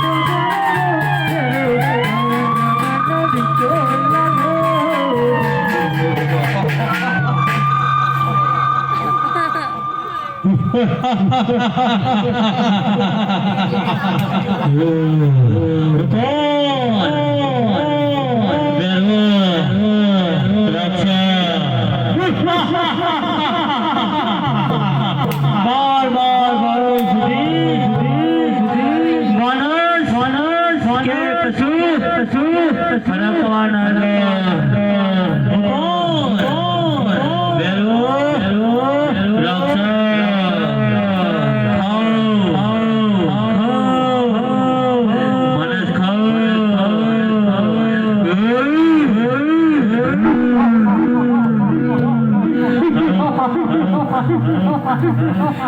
Betul. Betul. Betul.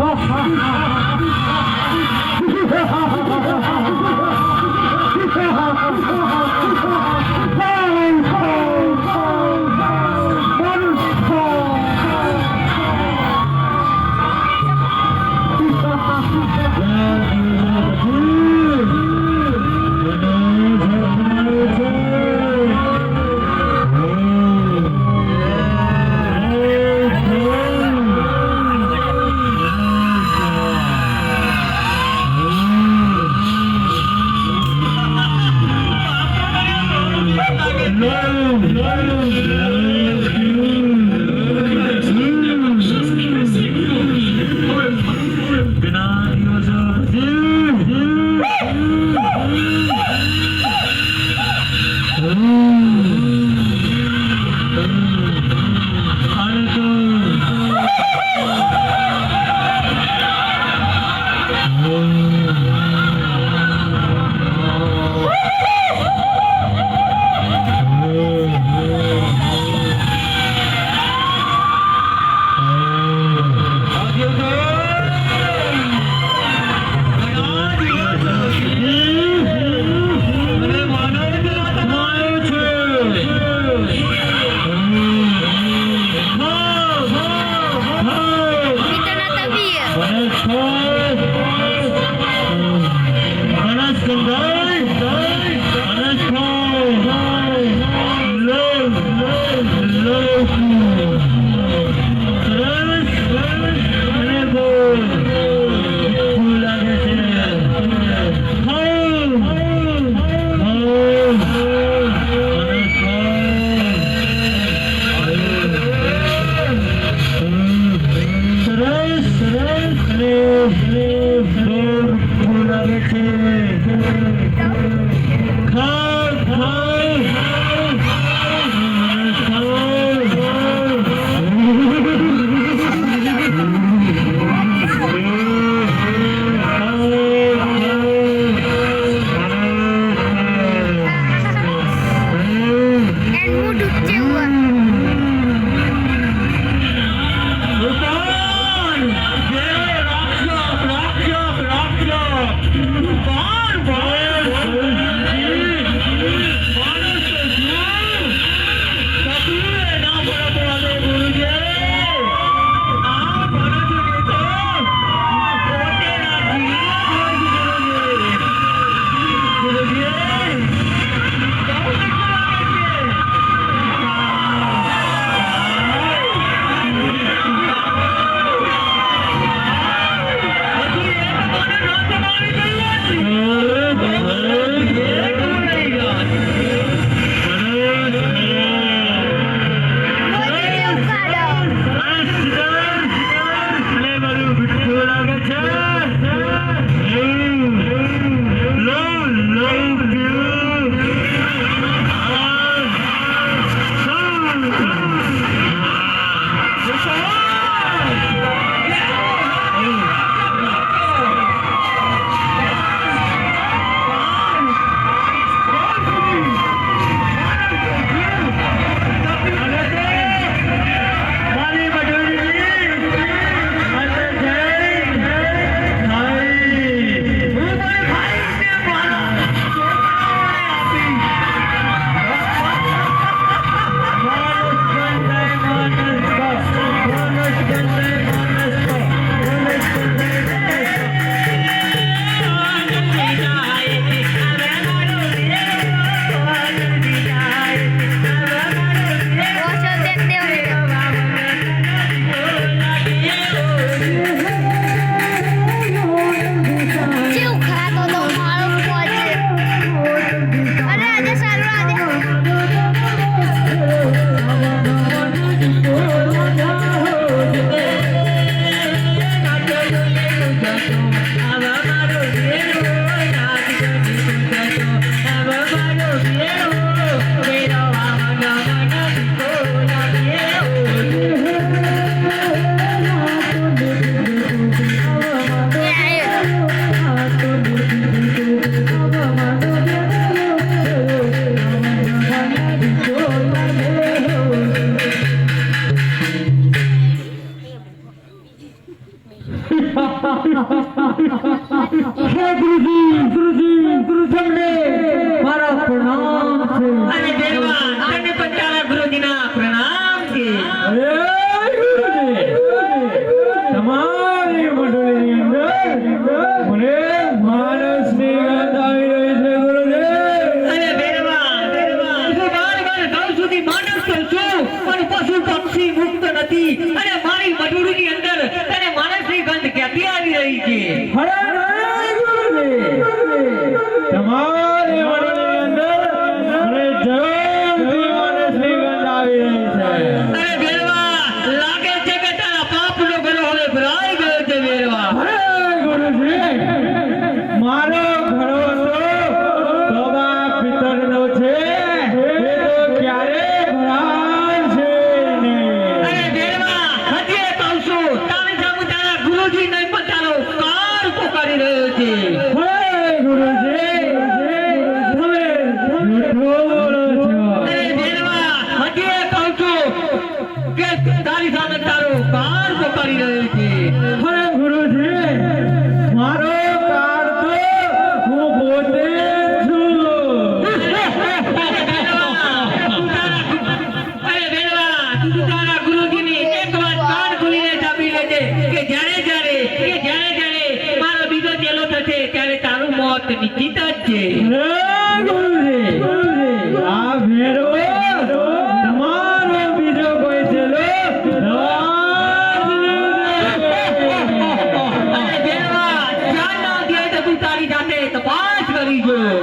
ha ha ha ha Good. હરે ગુરુજીની એક વાત કાન ખોલીને ચાપી લેજે કે જ્યારે જ્યારે કે જ્યારે જ્યારે મારો બીજો ચેલો થશે ત્યારે તારું મોત નિશ્ચિત જ છે. ગુરુજી કરી જો.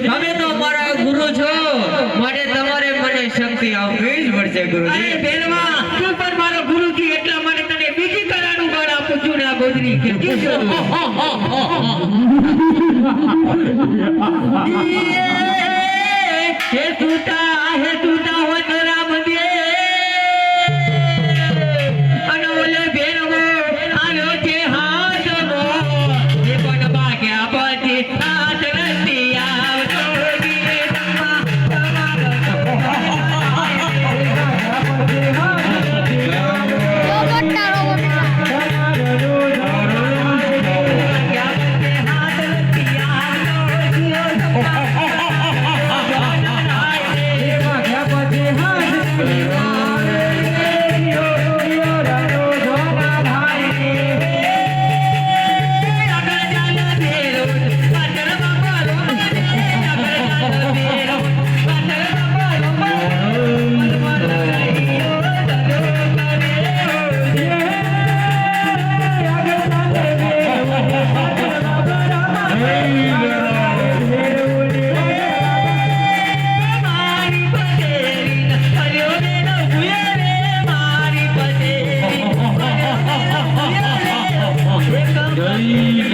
તમે તો મારા ગુરુ છો. માટે તમારે મને શક્તિ આપવી જ પડશે ગુરુજી. બેનવા તું મારો ગુરુ છી એટલા માટે તને બીજી કલાનું બળ આપું છું ને આ ગોદરી કે Yeah. you.